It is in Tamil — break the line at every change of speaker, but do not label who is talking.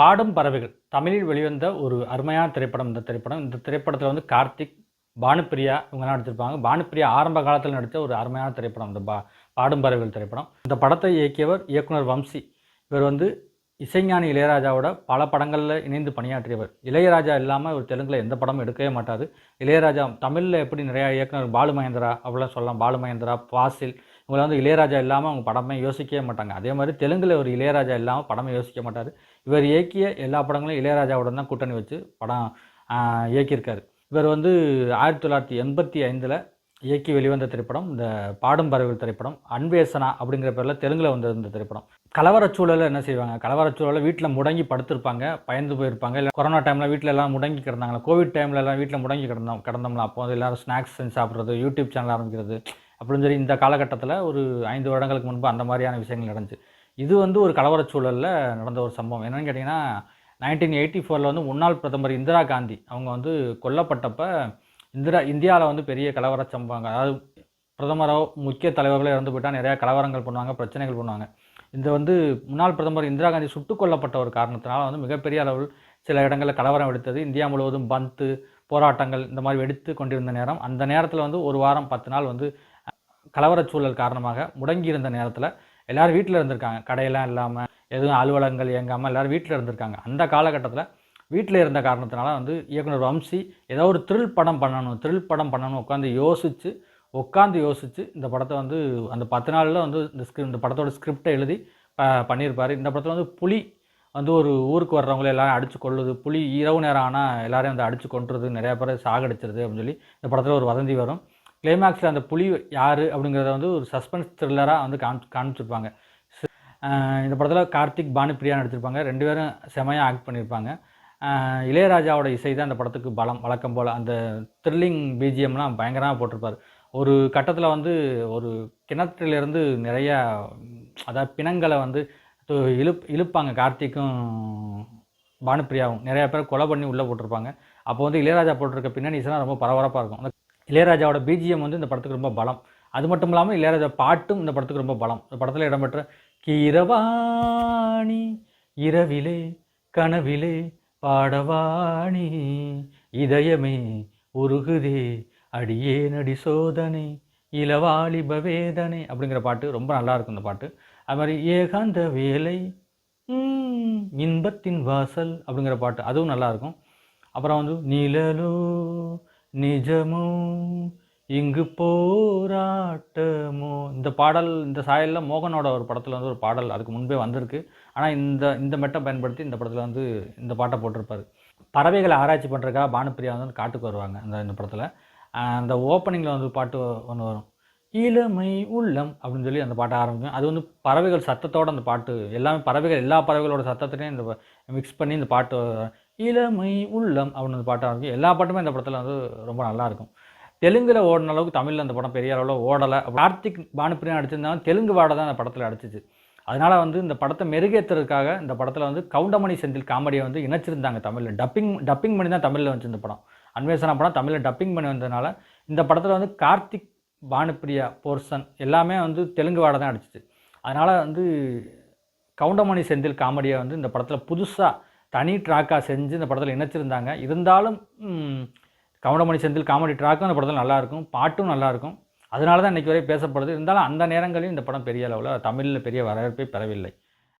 பாடும் பறவைகள். தமிழில் வெளிவந்த ஒரு அருமையான திரைப்படம் இந்த திரைப்படம். இந்த திரைப்படத்தில் வந்து கார்த்திக் பானுப்பிரியா இவங்கெல்லாம் நடிச்சிருப்பாங்க. பானுப்பிரியா ஆரம்ப காலத்தில் நடித்த ஒரு அருமையான திரைப்படம். இந்த பா பாடும் பறவைகள் திரைப்படம். இந்த படத்தை இயக்கியவர் இயக்குனர் வம்சி. இவர் வந்து இசைஞானி இளையராஜாவோட பல படங்களில் இணைந்து பணியாற்றியவர். இளையராஜா இல்லாமல் ஒரு தெலுங்கில் எந்த படமும் எடுக்கவே மாட்டார். இளையராஜா தமிழில் எப்படி நிறையா இயக்குனர் பாலு மகேந்திரா அப்படிலாம் சொல்லலாம். பாலு மகேந்திரா பாசில் இவங்களை வந்து இளையராஜா இல்லாமல் அவங்க படமே யோசிக்கவே மாட்டாங்க. அதே மாதிரி தெலுங்கில் ஒரு இளையராஜா இல்லாமல் படமே யோசிக்க மாட்டார். இவர் இயக்கிய எல்லா படங்களும் இளையராஜாவுடன் தான் கூட்டணி வச்சு படம் இயக்கியிருக்காரு. இவர் வந்து ஆயிரத்தி தொள்ளாயிரத்தி எண்பத்தி ஐந்தில் இயக்கி வெளிவந்த திரைப்படம் இந்த பாடும் பறவைகள் திரைப்படம் அன்வேசனா அப்படிங்கிற பேரில் தெலுங்கில் வந்த இந்த திரைப்படம் கலவரச்சூழலில் என்ன செய்வாங்க? கலவரச் சூழலில் வீட்டில் முடங்கி படுத்திருப்பாங்க பயந்து போயிருப்பாங்க. இல்லை கொரோனா டைமில் வீட்டில் எல்லாம் முடங்கி கிடந்தாங்களா? கோவிட் டைமில் எல்லாம் வீட்டில் முடங்கி கிடந்தோம் கிடந்தோம்ல. அப்போ வந்து எல்லோரும் ஸ்நாக்ஸ் செஞ்சு சாப்பிட்றது யூடியூப் சேனல் ஆரம்பிக்கிறது. அப்படின்னு சொல்லி இந்த காலகட்டத்தில் ஒரு ஐந்து வருடங்களுக்கு முன்பு அந்த மாதிரியான விஷயங்கள் நடந்துச்சு. இது வந்து ஒரு கலவரச் சூழலில் நடந்த ஒரு சம்பவம். என்னென்னு கேட்டிங்கன்னா நைன்டீன் எயிட்டி ஃபோரில் வந்து முன்னாள் பிரதமர் இந்திரா காந்தி அவங்க வந்து கொல்லப்பட்டப்போ இந்திரா இந்தியாவில் வந்து பெரிய கலவர சம்பவங்கள் அதாவது பிரதமரோ முக்கிய தலைவர்களே இறந்து போயிட்டால் நிறையா கலவரங்கள் பண்ணுவாங்க பிரச்சனைகள் பண்ணுவாங்க. இந்த வந்து முன்னாள் பிரதமர் இந்திரா காந்தி சுட்டுக் கொல்லப்பட்ட ஒரு காரணத்தினால் வந்து மிகப்பெரிய அளவில் சில இடங்களில் கலவரம் வெடித்தது. இந்தியா முழுவதும் பந்து போராட்டங்கள் இந்த மாதிரி வெடித்து கொண்டிருந்த நேரம். அந்த நேரத்தில் வந்து ஒரு வாரம் பத்து நாள் வந்து கலவரச் சூழல் காரணமாக முடங்கி இருந்த நேரத்தில் எல்லோரும் வீட்டில் இருந்திருக்காங்க. கடையெல்லாம் இல்லாமல் எதுவும் அலுவலகங்கள் இயங்காமல் எல்லோரும் வீட்டில் இருந்திருக்காங்க. அந்த காலகட்டத்தில் வீட்டில் இருந்த காரணத்தினால வந்து இயக்குனர் வம்சி ஏதோ ஒரு த்ரில் படம் பண்ணணும் த்ரில் படம் பண்ணணும் உட்காந்து யோசித்து உட்காந்து யோசித்து இந்த படத்தை வந்து அந்த பத்து நாளில் வந்து இந்த ஸ்கிரிப்ட் இந்த படத்தோட ஸ்கிரிப்டை எழுதி ப பண்ணியிருப்பார். இந்த படத்தில் வந்து புலி வந்து ஒரு ஊருக்கு வர்றவங்கள எல்லாரும் அடித்து கொள்ளுது புலி இரவு நேரம் ஆனால் எல்லாரையும் வந்து அடித்து கொண்டுறது நிறையா பேரை சாகடிச்சிருது அப்படின்னு சொல்லி இந்த படத்தில் ஒரு வதந்தி வரும். கிளைமேக்ஸில் அந்த புலி யார் அப்படிங்கிறத வந்து ஒரு சஸ்பென்ஸ் த்ரில்லராக வந்து காமி காமிச்சிருப்பாங்க இந்த படத்தில் கார்த்திக் பானுப்பிரியா நடிச்சிருப்பாங்க. ரெண்டு பேரும் செமையாக ஆக்ட் பண்ணியிருப்பாங்க இளையராஜாவோட இசை தான் அந்த படத்துக்கு பலம் வழக்கம் போல். அந்த த்ரில்லிங் பிஜிஎம்லாம் பயங்கரமாக போட்டிருப்பார். ஒரு கட்டத்தில் வந்து ஒரு கிணற்றிலிருந்து நிறைய அதாவது பிணங்களை வந்து இழுப் இழுப்பாங்க கார்த்திக்கும் பானுப்பிரியாவும் நிறையா பேர் கொலை பண்ணி உள்ளே போட்டிருப்பாங்க. அப்போ வந்து இளையராஜா போட்டிருக்க பின்னணி இசைலாம் ரொம்ப பரபரப்பாக இருக்கும். அந்த இளையராஜாவோட பிஜிஎம் வந்து இந்த படத்துக்கு ரொம்ப பலம். அது மட்டும் இல்லாமல் இளையராஜா பாட்டும் இந்த படத்துக்கு ரொம்ப பலம். இந்த படத்தில் இடம்பெற்ற கீரவாணி இரவிலே கனவிலே பாடவாணி இதயமே உருகுதே அடியே நடி சோதனை இளவாலிப வேதனை அப்படிங்கிற பாட்டு ரொம்ப நல்லா இருக்கும் இந்த பாட்டு. அது மாதிரி ஏகாந்த வேலை இன்பத்தின் வாசல் அப்படிங்கிற பாட்டு. அதுவும் நல்லாயிருக்கும் அப்புறம் வந்து நிழலோ நிஜமோ? இங்கு போராட்டமோ? இந்த பாடல் இந்த சாயலில் மோகனோட ஒரு படத்தில் வந்து ஒரு பாடல் அதுக்கு முன்பே வந்திருக்கு. ஆனால் இந்த இந்த மெட்டை பயன்படுத்தி இந்த படத்தில் வந்து இந்த பாட்டை போட்டிருப்பார். பறவைகளை ஆராய்ச்சி பண்ணுறதுக்காக பானுப்பிரியா வந்து காட்டுக்கு வருவாங்க அந்த இந்த படத்தில். அந்த ஓப்பனிங்கில் வந்து பாட்டு ஒன்று வரும். இளமை உள்ளம் அப்படின்னு சொல்லி அந்த பாட்டை ஆரம்பிக்கும். அது வந்து பறவைகள் சத்தத்தோட அந்த பாட்டு எல்லாமே பறவைகள் எல்லா பறவைகளோட சத்தத்துலேயும் இந்த மிக்ஸ் பண்ணி இந்த பாட்டு இளமை உள்ளம் அப்படின்னு அந்த பாட்டாக இருக்கும் எல்லா பாட்டுமே இந்த படத்தில் வந்து ரொம்ப நல்லாயிருக்கும் தெலுங்கில் ஓடின அளவுக்கு தமிழில் அந்த படம் பெரிய அளவில் ஓடலை. கார்த்திக் பானுப்பிரியா அடிச்சிருந்தாலும் தெலுங்கு வாடை தான் அந்த படத்தில் அடிச்சிச்சு அதனால் வந்து இந்த படத்தை மெருகேற்றுறதுக்காக இந்த படத்தில் வந்து கவுண்டமணி செந்தில் காமெடியை வந்து இணைச்சிருந்தாங்க தமிழில். டப்பிங் டப்பிங் பண்ணி தான் தமிழில் வந்துச்சு இந்த படம். அன்வேஷனா படம் தமிழில் டப்பிங் பண்ணி வந்ததுனால இந்த படத்தில் வந்து கார்த்திக் பானுப்பிரியா போர்சன் எல்லாமே வந்து தெலுங்கு வாடை தான் அடிச்சிச்சு அதனால் வந்து கவுண்டமணி செந்தில் காமெடியை வந்து இந்த படத்தில் புதுசாக தனி ட்ராக்காக செஞ்சு இந்த படத்தில் இணைச்சிருந்தாங்க. இருந்தாலும் ம், கவுண்டமணி செந்தில் காமெடி ட்ராக்கும் இந்த படத்தில் நல்லாயிருக்கும். பாட்டும் நல்லாயிருக்கும். அதனால தான் இன்றைக்கி வரை பேசப்படுது. இருந்தாலும் அந்த நேரங்களில் இந்த படம் பெரிய அளவில் தமிழில் பெரிய வரவேற்பை பெறவில்லை.